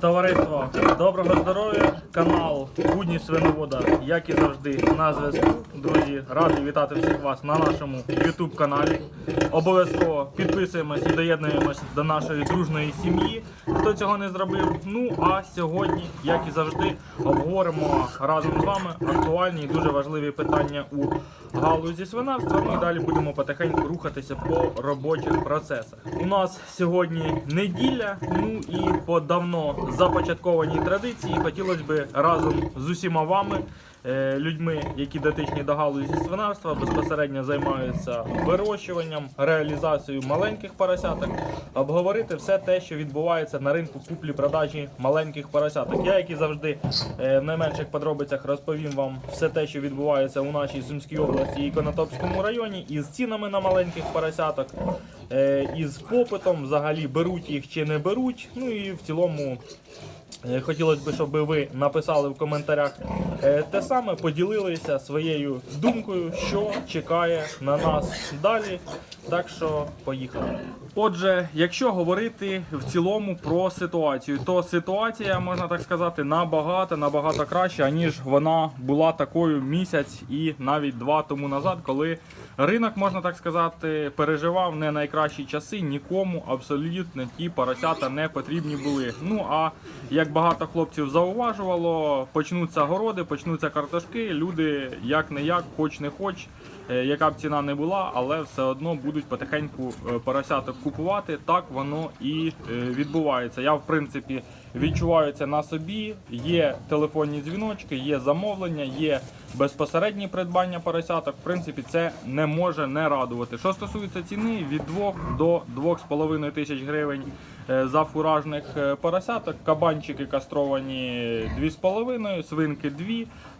Товариство, доброго здоров'я, канал Будні Свиновода, як і завжди, на зв'язку. Друзі, радий вітати всіх вас на нашому YouTube каналі. Обов'язково підписуємось і доєднуємось до нашої дружної сім'ї. Хто цього не зробив. Ну а сьогодні, як і завжди, обговоримо разом з вами актуальні і дуже важливі питання у галузі свинарства. Ми далі будемо потихеньку рухатися по робочих процесах. У нас сьогодні неділя, ну і по давно започаткованій традиції хотілося б разом з усіма вами. Е, Людьми, які дотичні до галузі свинарства, безпосередньо займаються вирощуванням, реалізацією маленьких поросяток, обговорити все те, що відбувається на ринку куплі-продажі маленьких поросяток. Я, як і завжди, е, в найменших подробицях розповім вам все те, що відбувається у нашій Сумській області і Конотопському районі, із цінами на маленьких поросяток, е, із попитом, взагалі беруть їх чи не беруть. Ну і в цілому. Е, Хотілося б, щоб ви написали в коментарях е, те саме, поділилися своєю думкою, що чекає на нас далі. Так що поїхали. Отже, якщо говорити в цілому про ситуацію, то ситуація, можна так сказати, набагато набагато краща, ніж вона була такою місяць і навіть два тому назад, коли ринок, можна так сказати, переживав не найкращі часи. Нікому абсолютно ті поросята не потрібні були. Ну а як багато хлопців зауважувало, почнуться городи, почнуться картошки. Люди як не як, хоч не хоч, яка б ціна не була, але все одно будуть потихеньку е, поросяток купувати. Так воно і е, відбувається. Я в принципі відчуваю це на собі. Є телефонні дзвіночки, є замовлення, є безпосередні придбання поросяток. В принципі, це не може не радувати. Що стосується ціни, від 2 до 2,5 тисяч гривень е, за фуражних е, поросяток. Кабанчики кастровані 2,5, свинки 2.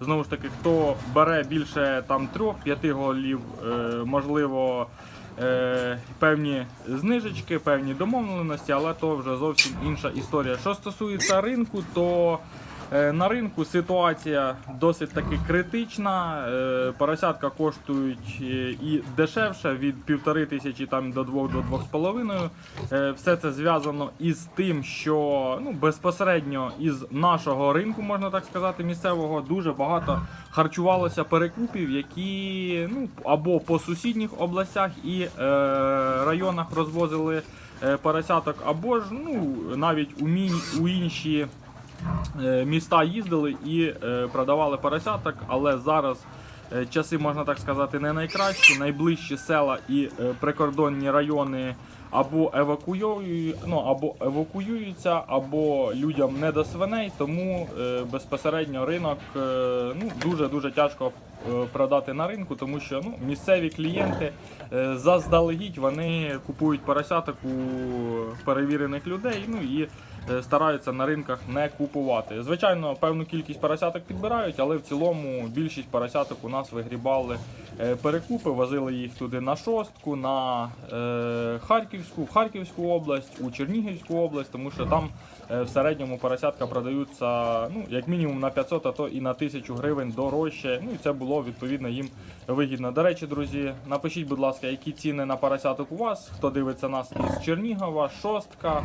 Знову ж таки, хто бере більше там 3-5 голів, е, можливо. е, Певні знижечки, певні домовленості, але то вже зовсім інша історія. Що стосується ринку, то на ринку ситуація досить таки критична. Е, Поросятка коштують е, і дешевше від півтори тисячі там до двох до двох з половиною. Е, Все це зв'язано із тим, що ну безпосередньо із нашого ринку, можна так сказати, місцевого дуже багато харчувалося перекупів, які ну або по сусідніх областях і е, районах розвозили е, поросяток, або ж ну навіть у, мі, у інші е, міста їздили і е, продавали поросяток, але зараз. е, Часи, можна так сказати, не найкращі. Найближчі села і е, прикордонні райони або евакуюють, ну, або евакуюються, або людям не до свиней, тому е, безпосередньо ринок е, ну, дуже дуже тяжко е, продати на ринку, тому що ну, місцеві клієнти заздалегідь вони купують поросяток у перевірених людей. Ну і стараються на ринках не купувати. Звичайно, певну кількість поросяток підбирають, але в цілому більшість поросяток у нас вигрібали перекупи, возили їх туди на шостку, на е, Харківську, Харківську область, у Чернігівську область, тому що там е, в середньому поросятка продаються ну, як мінімум на 500, а то і на 1000 гривень дорожче. Ну і це було відповідно їм вигідно. До речі, друзі, напишіть, будь ласка, які ціни на поросяток у вас, хто дивиться нас із Чернігова, шостка.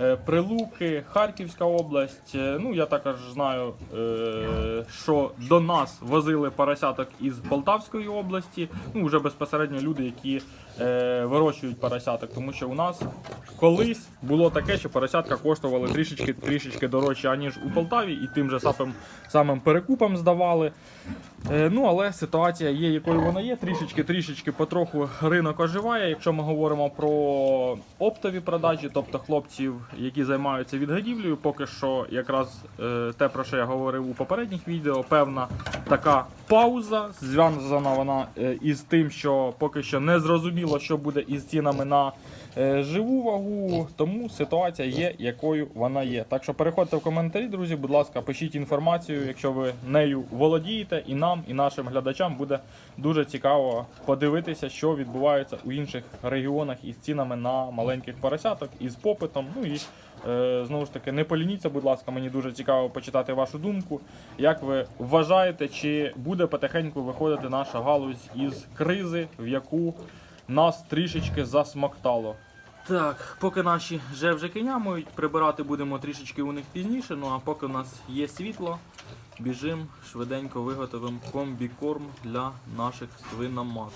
Е, Прилуки, Харківська область. Е, Ну я також знаю, е, що до нас возили поросяток із Полтавської області. Ну вже безпосередньо люди, які е, вирощують поросяток, тому що у нас колись було таке, що поросятка коштували трішечки трішечки дорожче аніж у Полтаві, і тим же самим, самим перекупам здавали. Е, Ну, але ситуація є, якою вона є. Трішечки, трішечки потроху ринок оживає. Якщо ми говоримо про оптові продажі, тобто хлопців, які займаються відгодівлею, поки що якраз е, те, про що я говорив у попередніх відео, певна така пауза, зв'язана вона е, із тим, що поки що не зрозуміло, що буде із цінами на е, живу вагу, тому ситуація є, якою вона є. Так що переходьте в коментарі, друзі, будь ласка, пишіть інформацію, якщо ви нею володієте, і нам, і нашим глядачам буде дуже цікаво подивитися, що відбувається у інших регіонах із цінами на маленьких поросяток, із попитом. Ну і знову ж таки, не полініться, будь ласка, мені дуже цікаво почитати вашу думку. Як ви вважаєте, чи буде потихеньку виходити наша галузь із кризи, в яку нас трішечки засмоктало? Так, поки наші жевжики нямують, прибирати будемо трішечки у них пізніше. Ну а поки у нас є світло, біжим, швиденько виготовимо комбікорм для наших свиноматок.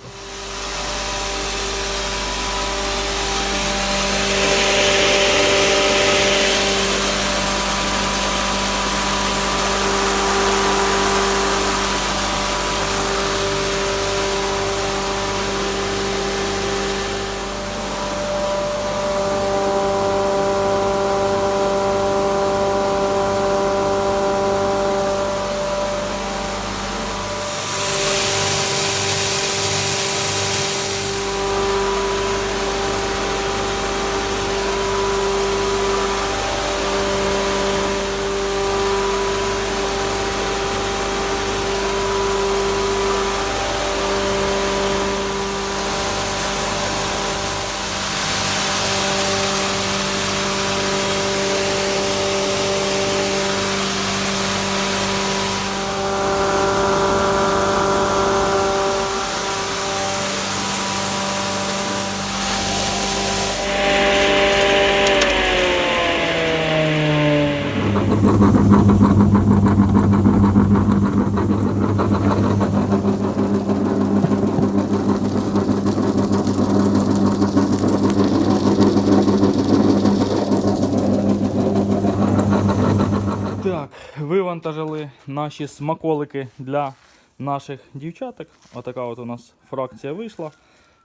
Так, вивантажили наші смаколики для наших дівчаток. Отака от у нас фракція вийшла.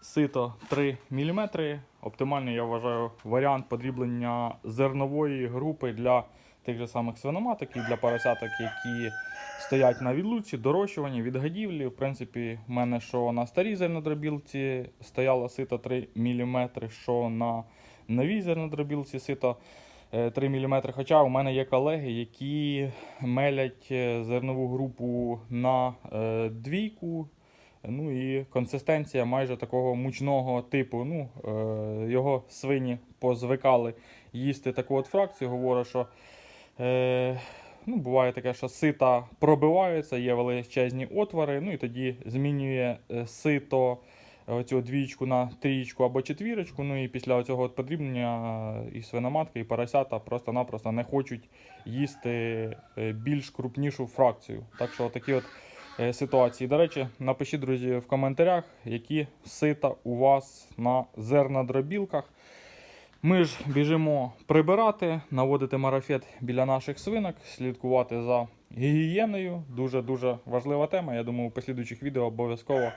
Сито 3 мм. Оптимальний, я вважаю, варіант подріблення зернової групи для тих же самих свиноматок і для поросяток, які стоять на відлуці, дорощуванні, відгадівлі. В принципі, в мене що на старій зернодробілці стояло сито 3 мм, що на новій зернодробілці сито 3 мм. Хоча у мене є колеги, які мелять е, зернову групу на е, двійку. Ну і консистенція майже такого мучного типу. Ну, е, його свині позвикали їсти таку от фракцію. Говорю, що е, ну, буває таке, що сита пробиваються, є величезні отвори, ну і тоді змінює е, сито оцю двічку на трієчку або четвірочку. Ну і після цього подрібнення е, і свиноматки, і поросята просто-напросто не хочуть їсти е, більш крупнішу фракцію. Так що такі от е, ситуації. До речі, напишіть, друзі, в коментарях, які сита у вас на зернодробілках. Ми ж біжимо прибирати, наводити марафет біля наших свинок, слідкувати за гігієною. Дуже-дуже важлива тема. Я думаю, у послідуючих відео обов'язково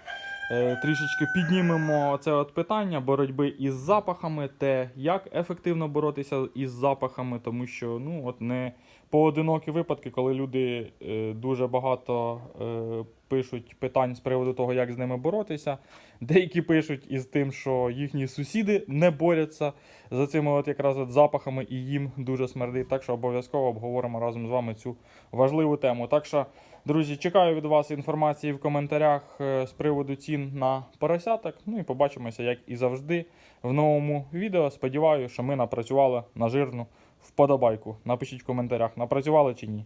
трішечки піднімемо це от питання боротьби із запахами, те, як ефективно боротися із запахами, тому що ну, от не поодинокі випадки, коли люди е, дуже багато е, пишуть питань з приводу того, як з ними боротися. Деякі пишуть із тим, що їхні сусіди не борються за цими от якраз от запахами і їм дуже смердить. Так що обов'язково обговоримо разом з вами цю важливу тему. Так що, друзі, чекаю від вас інформації в коментарях е, з приводу цін на поросяток. Ну і побачимося, як і завжди, в новому відео. Сподіваюся, що ми напрацювали на жирну вподобайку. Напишіть в коментарях, напрацювали чи ні.